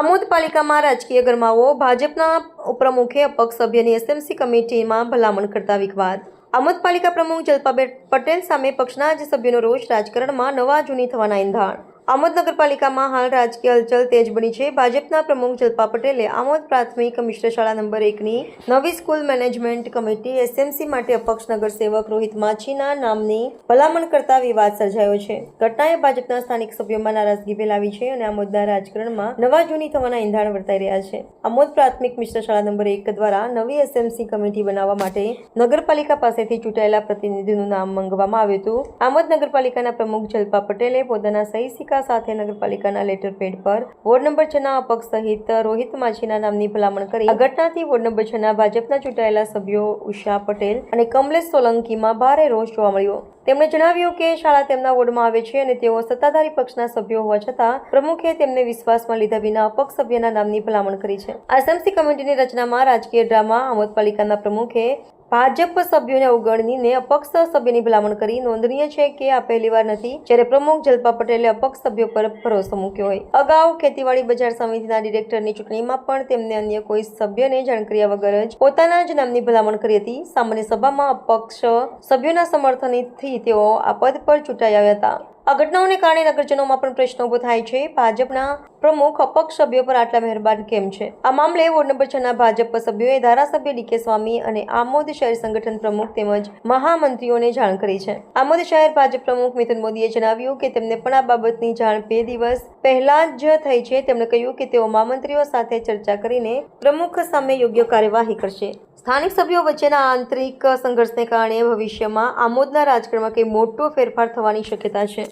આમોદ પાલિકામાં રાજકીય ગરમાવો ભાજપના ઉપપ્રમુખે અપક્ષ સભ્યની એસએમસી કમિટીમાં ભલામણ કરતા વિખવાદ. આમોદ પાલિકા પ્રમુખ જલ્પાબેન પટેલ સામે પક્ષના જ સભ્યોનો રોષ રાજકારણમાં નવા જૂની થવાના ઇંધાણ આમોદ નગરપાલિકામાં હાલ રાજકીય હલચલ તેજ બની છે. ભાજપના પ્રમુખ જલપા પટેલે આમોદ પ્રાથમિક મિશ્ર શાળા નંબર એકની નવી સ્કૂલ મેનેજમેન્ટ કમિટી એસએમસી માટે અપક્ષ નગરસેવક રોહિત માછીના નામની ભલામણ કરતા વિવાદ સર્જાયો છે. ઘટનાએ ભાજપના સ્થાનિક સભ્યોમાં નારાજગી ફેલાવી છે અને આમોદના રાજકારણમાં નવા જૂની થવાના ઇંધાણ વર્તાઈ રહ્યા છે. આમોદ પ્રાથમિક મિશ્ર શાળા નંબર એક દ્વારા નવી એસએમસી કમિટી બનાવવા માટે નગરપાલિકા પાસેથી ચૂંટાયેલા પ્રતિનિધિનું નામ માંગવામાં આવ્યું હતું. આમોદ નગરપાલિકાના પ્રમુખ જલપા પટેલે પોતાના સહી સિક્કા સાથે નગરપાલિકાના લેટર પેડ પર વોર્ડ નંબર છના અપક્ષ સહિત રોહિત માછીના નામની ભલામણ કરી. આ ઘટનાથી વોર્ડ નંબર છના ભાજપના ચૂંટાયેલા સભ્યો ઉષા પટેલ અને કમલેશ સોલંકીમાં ભારે રોષ જોવા મળ્યો. તેમણે જણાવ્યું કે શાળા તેમના વોર્ડમાં આવે છે અને તેઓ સત્તાધારી પક્ષના સભ્યો હોવા છતાં પ્રમુખે તેમને વિશ્વાસમાં લીધા વિના અપક્ષ સભ્યના નામની ભલામણ કરી છે. આસમસી કમિટીની રચનામાં રાજકીય ડ્રામા આમોદ પાલિકાના પ્રમુખે ભાજપ સભ્યોને અવગણીને અપક્ષ સભ્યની ભલામણ કરી નોંધનીય છે કે આ પહેલીવાર નથી, જ્યારે પ્રમુખ જલપા પટેલે અપક્ષ સભ્યો પર ભરોસો મૂક્યો હોય. અગાઉ ખેતીવાડી બજાર સમિતિના ડિરેક્ટરની ચૂંટણીમાં પણ તેમને અન્ય કોઈ સભ્યને જાણ વગર જ પોતાના જ નામની ભલામણ કરી હતી. સામાન્ય સભામાં અપક્ષ સભ્યોના સમર્થનથી તેઓ આ પદ પર ચૂંટાઈ આવ્યા હતા. આ ઘટનાઓને કારણે નગરજનોમાં પણ પ્રશ્નો ઊભો થાય છે. ભાજપના પ્રમુખ અપક્ષ સભ્યો પર આટલા મહેરબાન કેમ છે? આ મામલે વોર્ડ નંબર છના ભાજપ સભ્યોએ ધારાસભ્ય ડીકે સ્વામી અને આમોદ શહેર સંગઠન પ્રમુખ તેમજ મહામંત્રીઓને જાણ કરી છે. આમોદ શહેર ભાજપ પ્રમુખ મિથુન મોદીએ જણાવ્યું કે તેમને પણ આ બાબતની જાણ બે દિવસ પહેલા જ થઈ છે. તેમણે કહ્યું કે તેઓ મહામંત્રીઓ સાથે ચર્ચા કરીને પ્રમુખ સામે યોગ્ય કાર્યવાહી કરશે. સ્થાનિક સભ્યો વચ્ચેના આંતરિક સંઘર્ષને કારણે ભવિષ્યમાં આમોદના રાજકારણમાં કંઈ મોટો ફેરફાર થવાની શક્યતા છે.